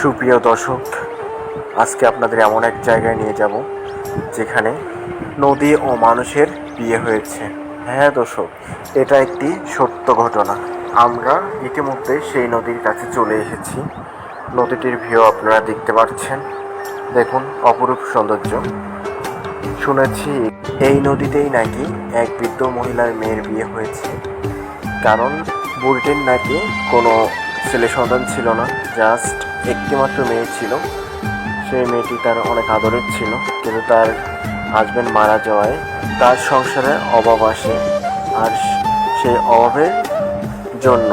সুপ্রিয় দর্শক, আজকে আপনাদের এমন এক জায়গায় নিয়ে যাব যেখানে নদী ও মানুষের বিয়ে হয়েছে। হ্যাঁ দর্শক, এটা একটি সত্য ঘটনা। আমরা ইতিমধ্যে সেই নদীর কাছে চলে এসেছি। নদীটির ভিউ আপনারা দেখতে পাচ্ছেন। দেখুন, অপরূপ সৌন্দর্য। শুনেছি এই নদীতেই নাকি এক বৃদ্ধ মহিলার মেয়ের বিয়ে হয়েছে। কারণ বুড়িটির নাকি কোনো ছেলে সন্তান ছিল না, জাস্ট একটিমাত্র মেয়ে ছিল। সেই মেয়েটি তার অনেক আদরের ছিল, কিন্তু তার হাজব্যান্ড মারা যাওয়ায় তার সংসারে অভাব আসে। আর সেই অভাবের জন্য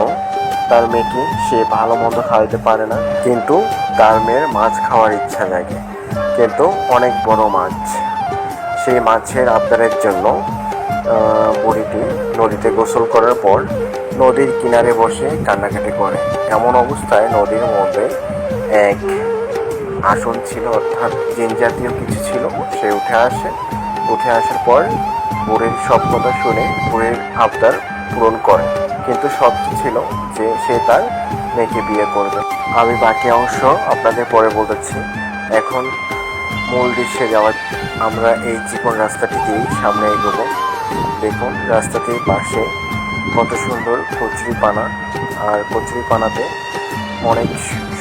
তার মেয়েকে সে ভালো মন্দ খাওয়াইতে পারে না, কিন্তু তার মেয়ের মাছ খাওয়ার ইচ্ছা জাগে। কিন্তু অনেক বড় মাছ। সেই মাছের আবদারের জন্য বুড়িটি নদীতে গোসল করার পর নদীর কিনারে বসে কান্নাকাটি করে। এমন অবস্থায় নদীর মধ্যে আসন ছিল, অর্থাৎ জিন জাতীয় কিছু ছিল, সে উঠে আসে। উঠে আসার পর বুড়ির সব কথা শুনে বুড়ির আবদার পূরণ করে। কিন্তু শর্ত ছিল যে সে তার মেয়েকে বিয়ে করবে। আমি বাকি অংশ আপনাদের পরে বলেছি। এখন মূল দৃশ্যে যাওয়ার আমরা এই জীবন রাস্তাটি রাস্তাটিতেই সামনে এগোবো। দেখুন রাস্তাটির পাশে কত সুন্দর কচুরি পানা আর কচুরি পানাতে অনেক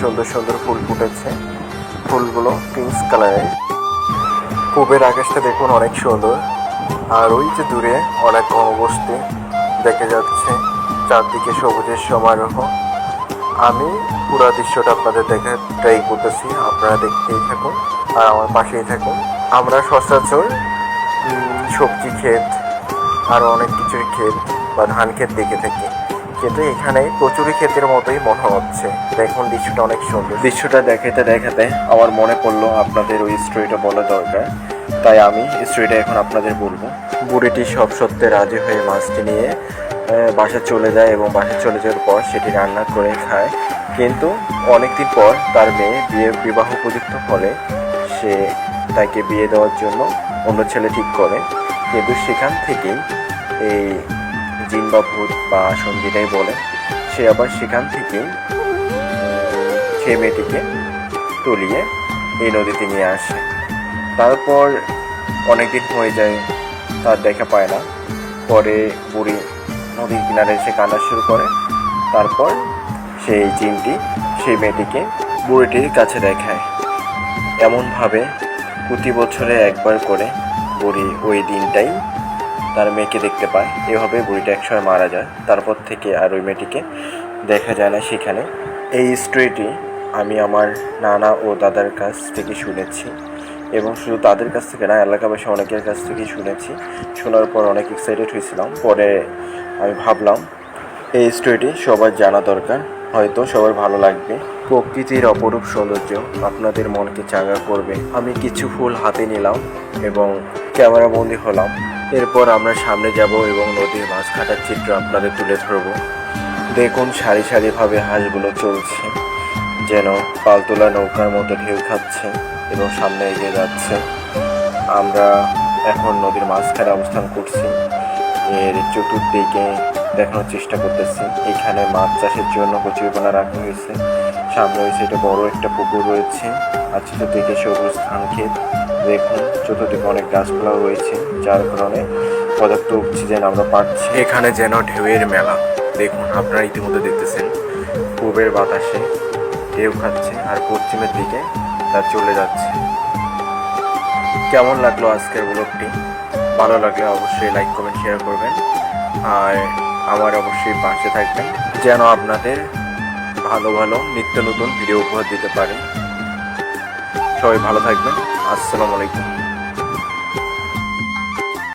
সুন্দর সুন্দর ফুল ফুটেছে। ফুলগুলো পিঙ্ক কালারের পূবের আকাশটা দেখুন অনেক সুন্দর। আর ওই যে দূরে অনেক ঘনবস্তি দেখা যাচ্ছে। চারদিকে সবুজের সমারোহ। আমি পুরো দৃশ্যটা আপনাদের দেখে ট্রাই করতেছি। আপনারা দেখতেই থাকুন আর আমার পাশেই থাকুন। আমরা সচরাচর সবজি ক্ষেত আরও অনেক কিছুর ক্ষেত বা ধান ক্ষেত দেখে থাকি। কিন্তু এখানে কচুরি ক্ষেতের মতোই মনে হচ্ছে। দেখুন দৃশ্যটা অনেক সুন্দর। দৃশ্যটা দেখাতে দেখাতে আমার মনে পড়ল আপনাদের ওই স্টোরিটা বলা দরকার। তাই আমি স্টোরিটা এখন আপনাদের বলব। বুড়িটি সব সত্যে রাজি হয়ে মাছটি নিয়ে বাসা চলে যায় এবং বাসা চলে যাওয়ার পর সেটি রান্না করে খায়। কিন্তু অনেকদিন পর তার মেয়ে বিয়ে বিবাহ উপযুক্ত হলে সে তাকে বিয়ে দেওয়ার জন্য অন্য ছেলে ঠিক করে। কিন্তু সেখান থেকেই এই জিন বা ভূত বা আসন যেটাই বলে সে আবার সেখান উম, সেই মেয়েটিকে তুলিয়ে এই নদীতে নিয়ে আসে। তারপর অনেকদিন হয়ে যায় তার দেখা পায় না। পরে বুড়ি নদীর কিনারে এসে কান্না শুরু করে। তারপর সেই জিনটি সেই মেয়েটিকে বুড়িটির কাছে দেখায়। এমনভাবে প্রতি বছরে একবার করে বুড়ি ওই দিনটাই তার মেয়েকে দেখতে পায়। এভাবে বুড়িটা একসময় মারা যায়। তারপর থেকে আর ওই মেয়েটিকে দেখা যায় না সেখানে। এই স্টোরিটি আমি আমার নানা ও দাদার কাছ থেকে শুনেছি এবং শুধু তাদের কাছ থেকে না, এলাকাবাসী অনেকের কাছ থেকেই শুনেছি। শোনার পর অনেক এক্সাইটেড হয়েছিলাম। পরে আমি ভাবলাম, এই স্টোরিটি সবার জানা দরকার। হয়তো সবার ভালো লাগবে। প্রকৃতির অপরূপ সৌন্দর্য আপনাদের মনকে চাঙ্গা করবে। আমি কিছু ফুল হাতে নিলাম এবং ক্যামেরা বন্দি হলাম। এরপর আমরা সামনে যাব এবং নদীর মাছ কাটার চিত্র আপনাদের তুলে ধরব। দেখুন সারি সারিভাবে হাঁসগুলো চলছে, যেন পালতোলা নৌকার মতো ঢেউ খাচ্ছে এবং সামনে এগিয়ে যাচ্ছে। আমরা এখন নদীর মাঝখানে অবস্থান করছি। এর চতুর্দিকে দেখানোর চেষ্টা করতেছি। এখানে মাছ চাষের জন্য কচুরিপানা রাখা হয়েছে। সামনে রয়েছে এটা বড় একটা পুকুর রয়েছে। আর চতুর্দিকে সবুজ ধান ক্ষেত। দেখুন, চতুর্দিকে অনেক গাছপালাও রয়েছে, যার কারণে পর্যাপ্ত অক্সিজেন আমরা পাচ্ছি। এখানে যেন ঢেউয়ের মেলা। দেখুন, আপনারা ইতিমধ্যে দেখতেছেন, পূবের বাতাসে ঢেউ খাচ্ছে আর পশ্চিমের দিকে তা চলে যাচ্ছে। কেমন লাগল আজকের ব্লগটি? ভালো লাগলে অবশ্যই লাইক, কমেন্ট শেয়ার করবেন। আর আমার অবশ্যই পাশে থাকবেন। যেন আপনাদের ভালো ভালো নিত্য নতুন ভিডিও উপহার দিতে পারে সবাই ভালো থাকবেন। আসসালামু আলাইকুম।